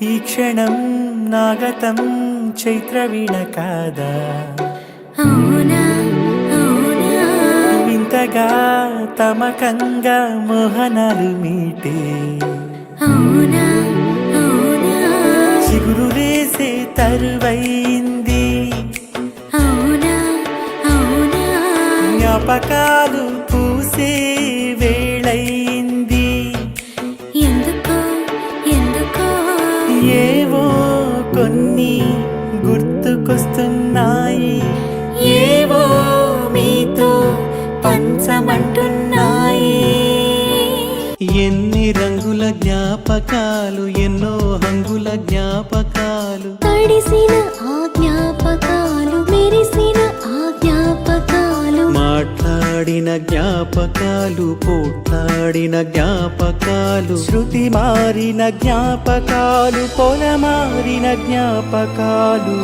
ఈ క్షణం నాగతం చైత్రవీణ కాదా? అవునా అవునా? వింతగా తమకంగా మోహనాలు మీటే. చిగురు రేసే తరువైంది. అవునా అవునా? జ్ఞాపకాలు ఏవో కొన్ని గుర్తుకొస్తున్నాయి. ఏవో మీతో పంచమంటున్నాయి. ఎన్ని రంగుల జ్ఞాపకాలు ఎన్నో హంగుల జ్ఞాపకాలు. తడిసిన ఆ జ్ఞాపకాలు మాట్లాడిన జ్ఞాపకాలు పోట్లాడిన జ్ఞాపకాలు. శృతి మారిన జ్ఞాపకాలు పొల మారిన జ్ఞాపకాలు